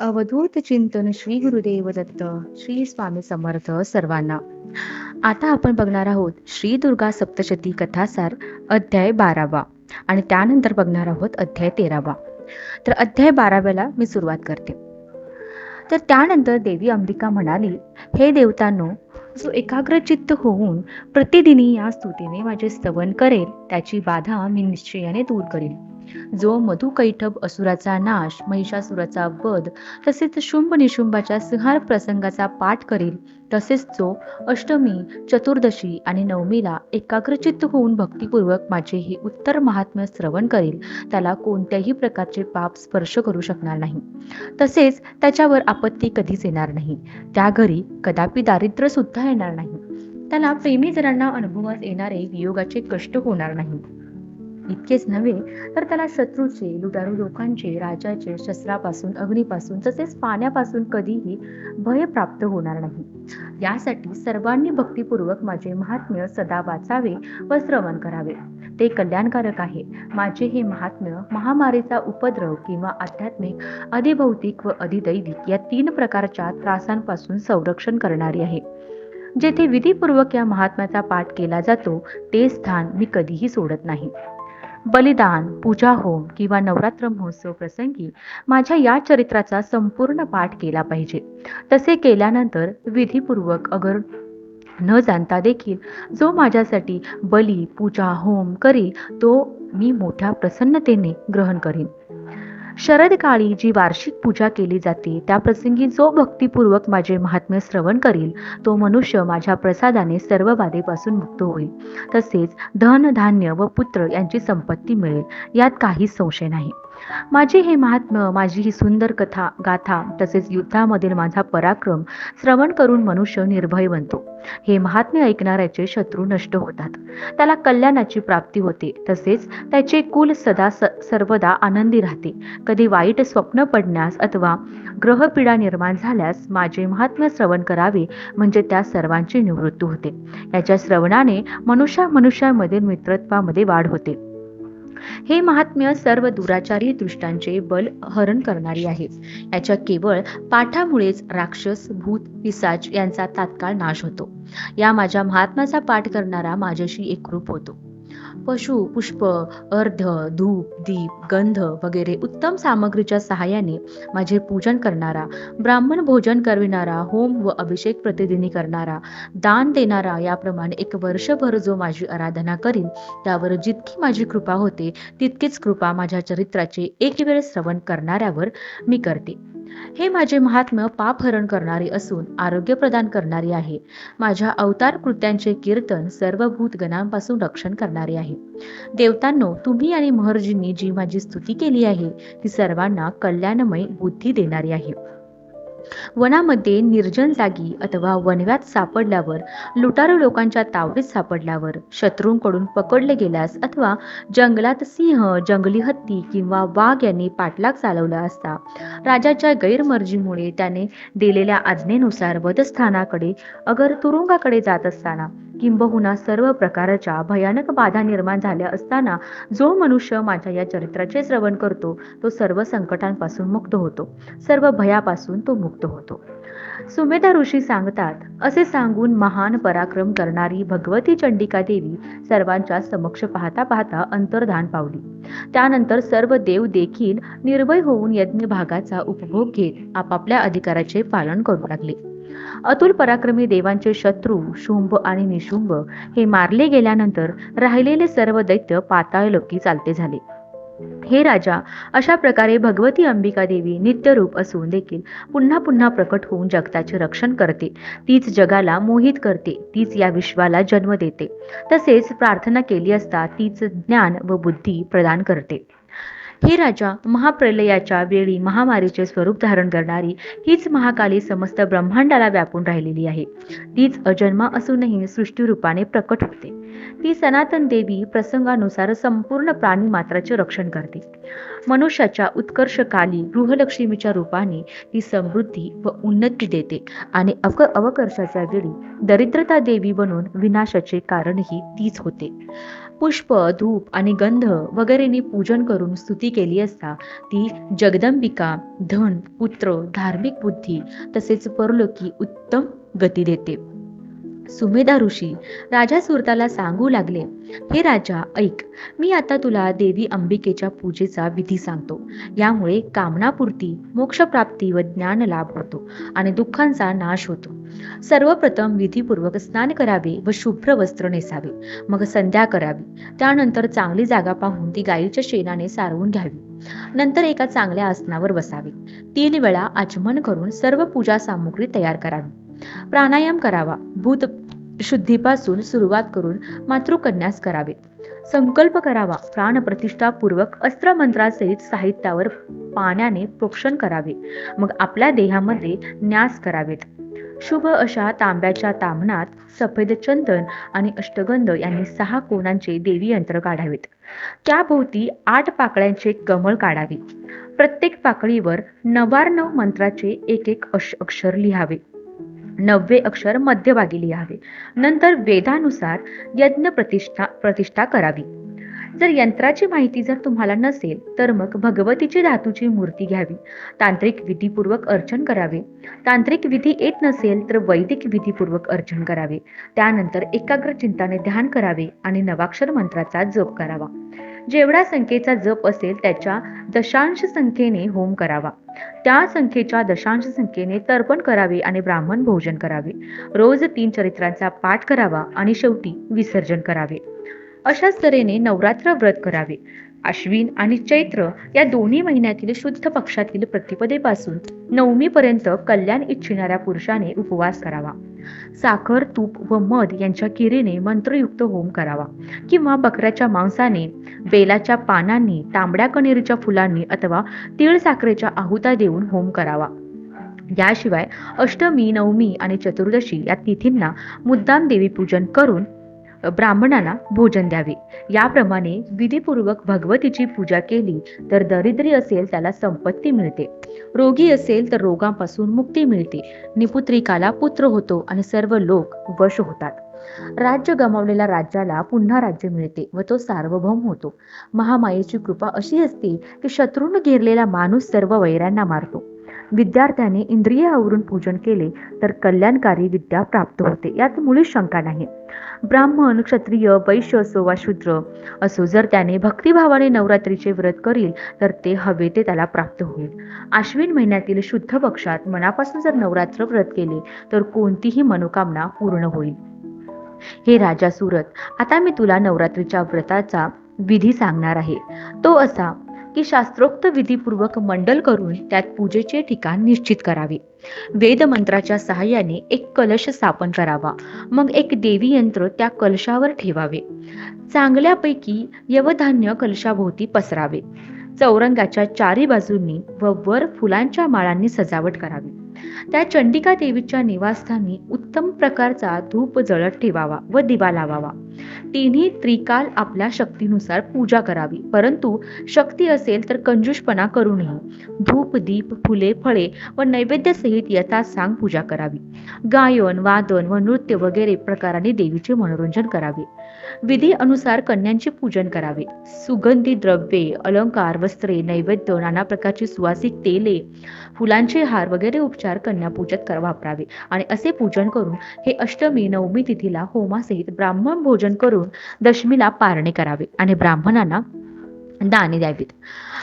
अवधूत चिंतन श्री गुरुदेव दत्त श्री स्वामी समर्थ सर्वांना. आता आपण बघणार आहोत श्री दुर्गा सप्तशती कथासार अध्याय बारावा आणि त्यानंतर बघणार आहोत अध्याय तेरावा. तर अध्याय बाराव्याला मी सुरुवात करते. तर त्यानंतर देवी अंबिका म्हणाली हे देवतांनो जो एकाग्रचित्त होऊन प्रतिदिनी या स्तुतीने माझे स्तवन करेल त्याची बाधा मी निश्चयाने दूर करेल जो मधुकैठब असुराचा नाश महिषासुराचा वध तसेच शुंभ निशुंभाच्या सिंहार प्रसंगाचा पाठ करेल तसेच जो अष्टमी चतुर्दशी आणि नवमीला एकाग्रचित्त होऊन भक्तिपूर्वक माझे हे उत्तर महात्म्य श्रवण करेल त्याला कोणत्याही प्रकारचे पाप स्पर्श करू शकणार नाही. तसेच त्याच्यावर आपत्ती कधीच येणार नाही. त्या घरी कदापि दारिद्र्य सुद्धा येणार नाही. त्याला प्रेमी जणांना अनुभवात येणारे वियोगाचे कष्ट होणार नाही. इतकेच नव्हे तर त्याला शत्रूचे लुटारू लोकांचे राजाचे शस्त्रापासून अग्नीपासून तसेच पाण्यापासून कधीही भय प्राप्त होणार नाही. यासाठी सर्वांनी भक्तिपूर्वक माझे महात्म्य सदा वाचावे व श्रवण करावे. ते कल्याणकारक आहे. माझे हे महात्म्य महामारीचा उपद्रव किंवा आध्यात्मिक अधिभौतिक व अधिदैविक या तीन प्रकारच्या त्रासांपासून संरक्षण करणारी आहे. जेथे विधीपूर्वक या महात्म्याचा पाठ केला जातो ते स्थान मी कधीही सोडत नाही. बलिदान पूजा होम किंवा नवरात्र महोत्सव प्रसंगी माझ्या या चरित्राचा संपूर्ण पाठ केला पाहिजे. तसे केल्यानंतर विधीपूर्वक अगर न जाणता देखील जो माझ्यासाठी बली पूजा होम करी तो मी मोठ्या प्रसन्नतेने ग्रहण करीन. शरदकाळी जी वार्षिक पूजा केली जाते त्या प्रसंगी जो भक्तिपूर्वक माझे महात्म्य श्रवण करील तो मनुष्य माझ्या प्रसादाने सर्व बाधेपासून मुक्त होईल. तसेच धन धान्य व पुत्र यांची संपत्ती मिळेल यात काहीच संशय नाही. माझे हे महात्म्य माझी ही सुंदर कथा गाथा तसेच युद्धामधील माझा पराक्रम श्रवण करून मनुष्य निर्भय बनतो. हे महात्म्य ऐकणाऱ्याचे शत्रू नष्ट होतात. त्याला कल्याणाची प्राप्ती होते. तसेच त्याचे कुल सदा स सर्वदा आनंदी राहते. कधी वाईट स्वप्न पडण्यास अथवा ग्रहपीडा निर्माण झाल्यास माझे महात्म्य श्रवण करावे म्हणजे त्या सर्वांची निवृत्ती होते. याच्या श्रवणाने मनुष्या मनुष्यामधील मित्रत्वामध्ये वाढ होते. हे महात्म्य सर्व दुराचारी दृष्टांचे बल हरण करणारी आहे. याच्या केवळ पाठामुळेच राक्षस भूत पिसाच यांचा तात्काळ नाश होतो. या माझ्या महात्म्याचा पाठ करणारा माझ्याशी एकरूप होतो. पशु पुष्प अर्ध धूप दीप गंध वगैरे उत्तम सामग्रीच्या सहाय्याने माझे पूजन करणारा ब्राह्मण भोजन करविणारा होम व अभिषेक प्रतिदिनी करणारा दान देणारा याप्रमाणे एक वर्षभर जो माझी आराधना करीन त्यावर जितकी माझी कृपा होते तितकीच कृपा माझ्या चरित्राचे एक वेळ श्रवण करणाऱ्यावर मी करते. हे माझे महात्म्य पापहरण करणारे असून आरोग्य प्रदान करणारे आहे. माझ्या अवतार कृत्यांचे कीर्तन सर्व भूतगणांपासून रक्षण करणारे आहे. देवतांनो तुम्ही आणि महर्जींनी जी माझी स्तुती केली आहे ती सर्वांना कल्याणमय बुद्धी देणारी आहे. वनामध्ये निर्जन जागी अथवा वनव्यात सापडल्यावर लुटारू लोकांच्या तावडीत सापडल्यावर शत्रूंकडून पकडले गेल्यास अथवा जंगलात सिंह जंगली हत्ती किंवा वाघ यांनी पाठलाग चालवला असता राजाच्या गैरमर्जीमुळे त्याने दिलेल्या आज्ञेनुसार वधस्थानाकडे अगर तुरुंगाकडे जात असताना किंबहुना सर्व प्रकारच्या भयानक बाधा निर्माण झाल्या असताना जो मनुष्य माझ्या या चरित्राचे श्रवण करतो तो सर्व संकटांपासून मुक्त होतो. सर्व भयापासून तो मुक्त होतो. सुमेधा ऋषी सांगतात असे सांगून महान पराक्रम करणारी भगवती चंडिका देवी सर्वांच्या समक्ष पाहता पाहता अंतर्धान पावली. त्यानंतर सर्व देव देखील निर्भय होऊन यज्ञ भागाचा उपभोग घेत आपापल्या अधिकाराचे पालन करू लागले. अतुल पराक्रमी देवांचे शत्रू शुंभ आणि निशुंभ हे मारले गेल्यानंतर राहिलेले सर्व दैत्य पाताळ लोकी चालते झाले. हे राजा अशा प्रकारे भगवती अंबिका देवी नित्यरूप असून देखील पुन्हा पुन्हा प्रकट होऊन जगताचे रक्षण करते. तीच जगाला मोहित करते तीच या विश्वाला जन्म देते. तसेच प्रार्थना केली असता तीच ज्ञान व बुद्धी प्रदान करते. हे राजा महाप्रलयाच्या वेळी महामारीचे स्वरूप धारण करणारी हीच महाकाली समस्त ब्रह्मांडाला व्यापून राहिलेली आहे. तीच अजन्मा असूनही सृष्टीरूपाने प्रकट होते. ती सनातन देवी प्रसंगानुसार संपूर्ण प्राणी मात्राचे रक्षण करते. मनुष्याच्या उत्कर्षकाली गृहलक्ष्मीच्या रूपाने ती समृद्धी व उन्नती देते आणि अक अवकर्षाच्या वेळी दरिद्रता देवी बनून विनाशाचे कारणही तीच होते. पुष्प धूप आणि गंध वगैरेने पूजन करून स्तुती केली असता ती जगदंबिका धन पुत्र धार्मिक बुद्धी तसेच परलोकी उत्तम गती देते. सुमेधा ऋषी राजा सुरताला सांगू लागले हे राजा ऐक मी आता तुला देवी अंबिकेच्या पूजेचा विधी सांगतो. यामुळे कामनापूर्ती मोक्षप्राप्ती व ज्ञान लाभ होतो आणि दुःखांचा नाश होतो. सर्वप्रथम विधीपूर्वक स्नान करावे व शुभ्र वस्त्र नेसावे. मग संध्या करावी. त्यानंतर चांगली जागा पाहून ती गायीच्या शेणाने सारवून घ्यावी. नंतर एका चांगल्या आसनावर बसावे. तीन वेळा आचमन करून सर्व पूजा सामुग्री तयार करावी. प्राणायाम करावा. भूत शुद्धीपासून सुरुवात करून मातृकन्यास करावे. संकल्प करावा. प्राणप्रतिष्ठापूर्वक अस्त्र मंत्रासहित साहित्यावर पाण्याने प्रोक्षण करावे. मग आपल्या देहामध्ये न्यास करावेत. शुभ अशा तांब्याच्या तामणात सफेद चंदन आणि अष्टगंध यांनी सहा कोणांचे देवी यंत्र काढावेत. त्याभोवती आठ पाकळ्यांचे कमळ काढावे. प्रत्येक पाकळीवर नवार्णव मंत्राचे एक एक अक्षर लिहावे. नववे अक्षर मध्यभागी लिहावे नंतर वेदानुसार यज्ञ प्रतिष्ठा प्रतिष्ठा करावी. जर यंत्राची माहिती जर तुम्हाला नसेल तर मग भगवतीची धातूची मूर्ती घ्यावी. तांत्रिक विधीपूर्वक अर्चन करावे. तांत्रिक विधी येत नसेल तर वैदिक विधीपूर्वक अर्चन करावे. त्यानंतर एकाग्र चिंताने ध्यान करावे आणि नवाक्षर मंत्राचा जप करावा. जेवढ्या संख्येचा जप असेल त्याच्या दशांश संख्येने होम करावा. त्या संख्येच्या दशांश संख्येने तर्पण करावे आणि ब्राह्मण भोजन करावे. रोज तीन चरित्रांचा पाठ करावा आणि शेवटी विसर्जन करावे. अशाच तऱ्हेने नवरात्र व्रत करावे. अश्विन आणि चैत्र या दोन्ही महिन्यातील शुद्ध पक्षातील प्रतिपदेपासून नवमीपर्यंत कल्याण इच्छिणाऱ्या पुरुषाने उपवास करावा. साखर तूप व मध यांच्या किरीने मंत्रयुक्त होम करावा किंवा बकऱ्याच्या मांसाने बेलाच्या पानांनी तांबड्या कणेरीच्या फुलांनी अथवा तीळ साखरेच्या आहुता देऊन होम करावा. याशिवाय अष्टमी नवमी आणि चतुर्दशी या तिथींना मुद्दाम देवीपूजन करून ब्राह्मणांना भोजन द्यावे. याप्रमाणे विधीपूर्वक भगवतीची पूजा केली तर दरिद्री असेल त्याला संपत्ती मिळते. रोगी असेल तर रोगांपासून मुक्ती मिळते. निपुत्रिकाला पुत्र होतो आणि सर्व लोक वश होतात. राज्य गमावलेल्या राज्याला पुन्हा राज्य मिळते व तो सार्वभौम होतो. महामायेची कृपा अशी असते की शत्रून घेरलेला माणूस सर्व वैरांना मारतो. विद्यार्थ्याने इंद्रिय आवरून पूजन केले तर कल्याणकारी विद्या प्राप्त होते. यात मुळीच शंका नाही. ब्राह्मण क्षत्रिय वैश्य असो वा शूद्र असो जर त्याने भक्तिभावाने नवरात्रीचे व्रत करील तर ते हवे ते त्याला प्राप्त होईल. आश्विन महिन्यातील शुद्ध पक्षात मनापासून जर नवरात्र व्रत केले तर कोणतीही मनोकामना पूर्ण होईल. हे राजा सुरत आता मी तुला नवरात्रीच्या व्रताचा विधी सांगणार आहे. तो असा की शास्त्रोक्त विधीपूर्वक मंडल करून त्यात पूजेचे ठिकाण निश्चित करावे. वेदमंत्राच्या सहाय्याने एक कलश स्थापन करावा. मग एक देवी यंत्र त्या कलशावर ठेवावे. चांगल्यापैकी यवधान्य कलशाभोवती पसरावे. चौरंगाच्या चारी बाजूंनी व वर फुलांच्या माळांनी सजावट करावी. त्या चंडिका देवीच्या निवासस्थानी उत्तम प्रकारचा धूप जळत ठेवावा व दिवा लावावा. तिन्ही त्रिकाल आपल्या शक्तीनुसार पूजा करावी. परंतु शक्ती असेल तर कंजूषपणा करू नये. धूप दीप फुले फळे व नैवेद्यसहित यथासांग पूजा करावी. गायन वादन व नृत्य वगैरे प्रकाराने देवीचे मनोरंजन करावे. विधी अनुसार कन्यांचे पूजन करावे. सुगंधी द्रव्ये अलंकार वस्त्रे नैवेद्य नाना प्रकारची सुवासिक तेले फुलांचे हार वगैरे उपचार कन्या पूजत कर वापरावे. आणि असे पूजन करून हे अष्टमी नवमी तिथीला होमासहित ब्राह्मण भोजन करून दशमीला पारणे करावे. आणि ब्राह्मणांना दाने द्यावीत.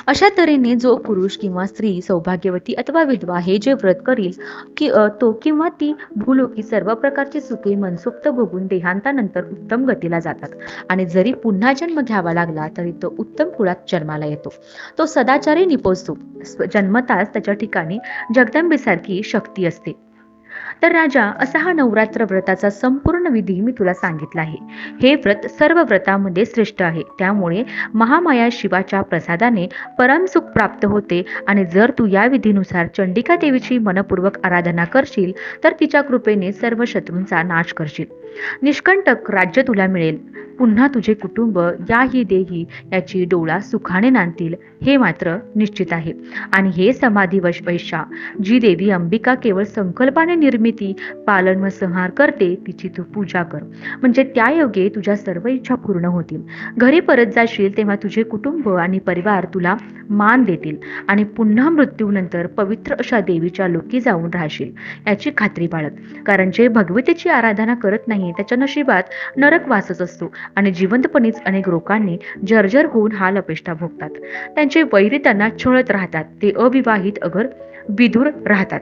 अशा तऱ्हेने जो पुरुष किंवा स्त्री सौभाग्यवती अथवा विधवा हे जे व्रत करील की तो किंवा ती भूलोकी सर्व प्रकारची सुखे मनसोक्त भोगून देहांतानंतर उत्तम गतीला जातात. आणि जरी पुन्हा जन्म घ्यावा लागला तरी तो उत्तम कुळात जन्माला येतो. तो सदाचारी निपोजतो. जन्मताच त्याच्या ठिकाणी जगदंबेसारखी शक्ती असते. तर राजा असा हा नवरात्र व्रताचा संपूर्ण विधी मी तुला सांगितला आहे. हे व्रत सर्व व्रतामध्ये श्रेष्ठ आहे. त्यामुळे महामाया शिवाच्या प्रसादाने परमसुख प्राप्त होते आणि जर तू या विधीनुसार चंडिका देवीची मनपूर्वक आराधना करशील तर तिच्या कृपेने सर्व शत्रूंचा नाश करशील. निष्कंटक राज्य तुला मिळेल. पुन्हा तुझे कुटुंब याही देही याची डोळा सुखाने नांदतील हे मात्र निश्चित आहे. आणि हे समाधी वश वैशा जी देवी अंबिका केवळ संकल्पाने निर्मित पालन व संहार करते तिची तू पूजा कर. म्हणजे त्या योगे तुझ्या सर्व इच्छा पूर्ण होतील. घरी परत जाशील तेव्हा तुझे कुटुंब आणि परिवार तुला मान देतील आणि पुन्हा मृत्यूनंतर पवित्र अशा देवीच्या लोकी जाऊन राहशील याची खात्री बाळग. कारण जे भगवतीची आराधना करत नाही त्याच्या नशिबात नरक वासच असतो आणि जिवंतपणीच अनेक लोकांनी जर्जर होऊन हा लपेष्टा भोगतात. त्यांचे वैरी त्यांना छळत राहतात ते अविवाहित अगर विधूर राहतात.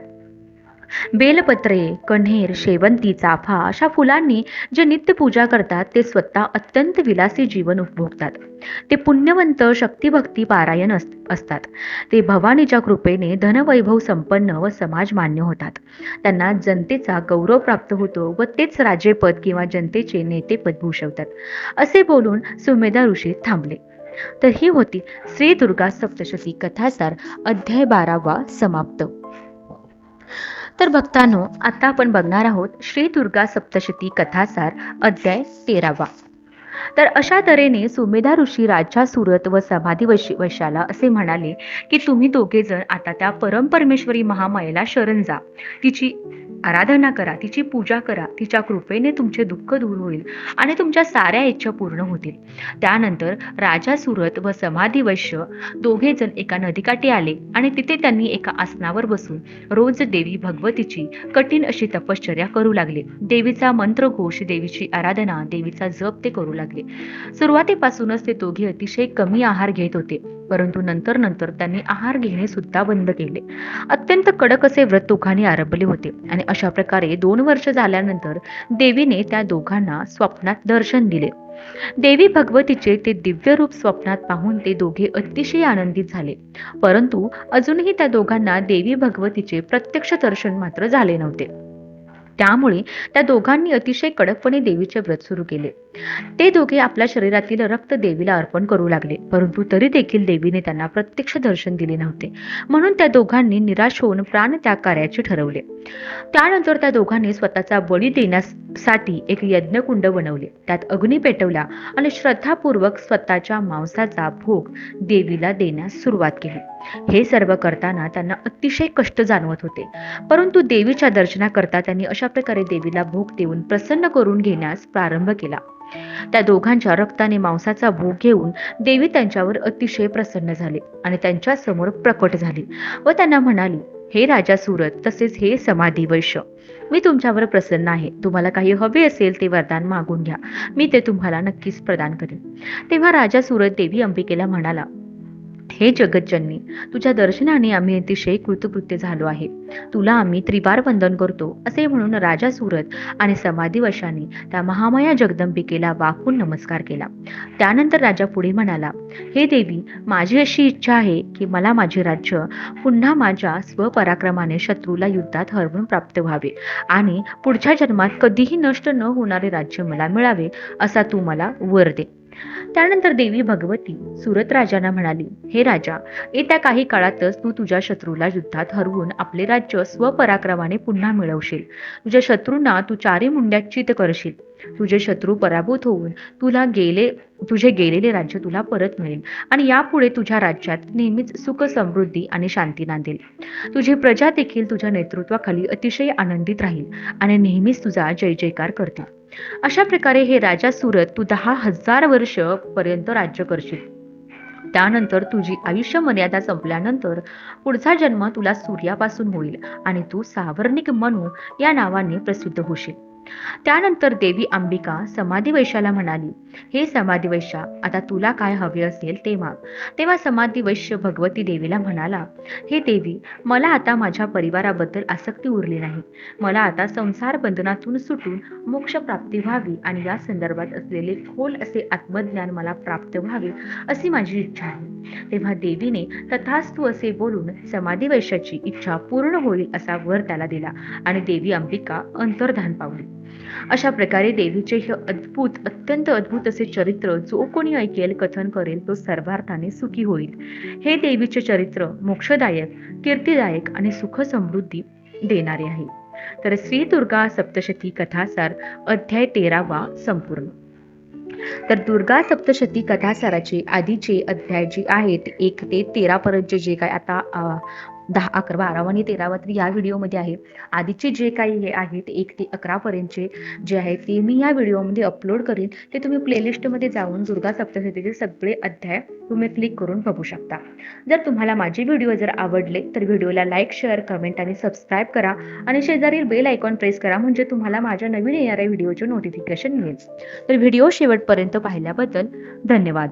बेलपत्रे कण्हेर शेवंती चाफा अशा फुलांनी जे नित्य पूजा करतात ते स्वतः अत्यंत विलासी जीवन उपभोगतात. ते पुण्यवंत शक्तिभक्ती पारायण असतात. ते भवानीच्या कृपेने धनवैभव संपन्न व समाज मान्य होतात. त्यांना जनतेचा गौरव प्राप्त होतो व तेच राजेपद किंवा जनतेचे नेतेपद भूषवतात. असे बोलून सुमेधा ऋषी थांबले. तर ही होती श्री दुर्गा सप्तशती कथासार अध्याय बारावा समाप्त. तर भक्तांनो आता आपण बघणार आहोत श्री दुर्गा सप्तशती कथासार अध्याय तेरावा. तर अशा तऱ्हेने सुमेधा ऋषी राजा सुरत व समाधी वशी वशाला असे म्हणाले की तुम्ही दोघे जण आता त्या परमपरमेश्वरी महामायेला शरण जा. तिची आराधना करा तिची पूजा करा तिच्या कृपेने तुमचे दुःख दूर होईल आणि तुमच्या साऱ्या इच्छा पूर्ण होतील. त्यानंतर राजा सुरत व समाधी वैश्य दोघे जण एका नदीकाठी आले आणि तिथे त्यांनी एका आसनावर बसून रोज देवी भगवतीची कठीण अशी तपश्चर्या करू लागले. देवीचा मंत्रघोष देवीची आराधना देवीचा जप ते करू लागले. सुरुवातीपासूनच ते दोघे अतिशय कमी आहार घेत होते. परंतु नंतर नंतर त्यांनी आहार घेणे सुद्धा बंद केले. अत्यंत कडक असे व्रत दोघांनी आरंभले होते आणि अशा प्रकारे दोन वर्ष झाल्यानंतर देवीने त्या दोघांना स्वप्नात दर्शन दिले. देवी भगवतीचे ते दिव्य रूप स्वप्नात पाहून ते दोघे अतिशय आनंदित झाले. परंतु अजूनही त्या दोघांना देवी भगवतीचे प्रत्यक्ष दर्शन मात्र झाले नव्हते. त्यामुळे त्या दोघांनी अतिशय कडकपणे देवीचे व्रत सुरू केले. ते दोघे आपल्या शरीरातील रक्त देवीला अर्पण करू लागले. परंतु तरी देखील देवीने त्यांना प्रत्यक्ष दर्शन दिले नव्हते. म्हणून त्या दोघांनी निराश होऊन प्राणत्याग करायचे ठरवले. त्यानंतर त्या दोघांनी स्वतःचा बळी देण्यासाठी एक यज्ञकुंड बनवले. त्यात अग्नी पेटवला आणि श्रद्धापूर्वक स्वतःच्या मांसाचा भोग देवीला देण्यास सुरुवात केली. हे सर्व करताना त्यांना अतिशय कष्ट जाणवत होते. परंतु देवीच्या दर्शनाकरता त्यांनी अशा प्रकारे देवीला भोग देऊन प्रसन्न करून घेण्यास प्रारंभ केला. त्या दोघांच्या रक्ताने मांसाचा भोग घेऊन देवी त्यांच्यावर अतिशय प्रसन्न झाले आणि त्यांच्यासमोर प्रकट झाली व त्यांना म्हणाली हे राजा सुरत तसेच हे समाधी वैश्य मी तुमच्यावर प्रसन्न आहे. तुम्हाला काही हवे असेल ते वरदान मागून घ्या. मी ते तुम्हाला नक्कीच प्रदान करेन. तेव्हा राजा सुरत देवी अंबिकेला म्हणाला हे जगतजननी तुझ्या दर्शनाने आम्ही अतिशय कृतकृत्य झालो आहे. तुला आम्ही त्रिवार वंदन करतो असे म्हणून राजा सुरत आणि समाधीवशाने त्या महामाया जगदंबिकेला वाकून नमस्कार केला. त्यानंतर राजा पुढे म्हणाला हे देवी माझी अशी इच्छा आहे की मला माझे राज्य पुन्हा माझ्या स्वपराक्रमाने शत्रूला युद्धात हरवून प्राप्त व्हावे आणि पुढच्या जन्मात कधीही नष्ट न होणारे राज्य मला मिळावे असा तू मला वर दे. त्यानंतर देवी भगवती सुरत राजांना म्हणाली हे राजा येत्या काही काळातच तू तुझ्या शत्रूला युद्धात हरवून आपले राज्य स्वपराक्रमाने पुन्हा मिळवशील. तुझ्या शत्रूंना तू चारी मुंड्यात चित करशील. तुझे शत्रू पराभूत होऊन तुला गेले तुझे गेलेले राज्य तुला परत मिळेल आणि यापुढे तुझ्या राज्यात नेहमीच सुख समृद्धी आणि शांती नांदेल. तुझी प्रजा देखील तुझ्या नेतृत्वाखाली अतिशय आनंदित राहील आणि नेहमीच तुझा जय जयकार करतील. अशा प्रकारे हे राजा सुरत तू दहा हजार वर्ष पर्यंत राज्य करशील. त्यानंतर तुझी आयुष्य मर्यादा संपल्यानंतर पुढचा जन्म तुला सूर्यापासून होईल आणि तू सावर्णिक मनू या नावाने प्रसिद्ध होशील. त्यानंतर देवी अंबिका समाधी वैश्याला म्हणाली हे समाधी वैश्या आता तुला काय हवे असेल ते माग तेव्हा समाधी वैश्य भगवती देवीला म्हणाला हे देवी मला आता माझ्या परिवाराबद्दल आसक्ती उरली नाही. मला आता संसार बंधनातून सुटून मोक्ष प्राप्ती व्हावी आणि या संदर्भात असलेले खोल असे आत्मज्ञान मला प्राप्त व्हावे अशी माझी इच्छा आहे. तेव्हा देवीने तथास्तु असे बोलून समाधी वैश्याची इच्छा पूर्ण होईल असा वर त्याला दिला आणि देवी अंबिका अंतर्धान पावली. अशा प्रकारे देवीचे हे अद्भुत अत्यंत अद्भुत असे चरित्र जो कोणी ऐकेल कथन करेल तो सर्वार्थाने सुखी होईल. हे देवीचे चरित्र मोक्षदायक कीर्तिदायक आणि सुख समृद्धी देणारे आहे. तर श्री दुर्गा सप्तशती कथासार अध्याय तेरावा संपूर्ण. तर दुर्गा सप्तशती कथासाराचे आधीचे अध्याय जे आहेत एक ते तेरा पर्यंतचे जे काय आता दहा अकरा बारावा आणि तेरावा तर या व्हिडिओमध्ये आहे आधीचे जे काही हे आहेत एक ते अकरा पर्यंतचे जे आहे ते मी या व्हिडिओमध्ये अपलोड करीन. ते तुम्ही प्लेलिस्टमध्ये जाऊन दुर्गा सप्तशतीचे सगळे अध्याय तुम्ही क्लिक करून बघू शकता. जर तुम्हाला माझे व्हिडिओ जर आवडले तर व्हिडिओला लाईक शेअर कमेंट आणि सबस्क्राईब करा. आणि शेजारील बेल आयकॉन प्रेस करा म्हणजे तुम्हाला माझ्या नवीन येणाऱ्या व्हिडिओचे नोटिफिकेशन मिळेल. तर व्हिडिओ शेवटपर्यंत पाहिल्याबद्दल धन्यवाद.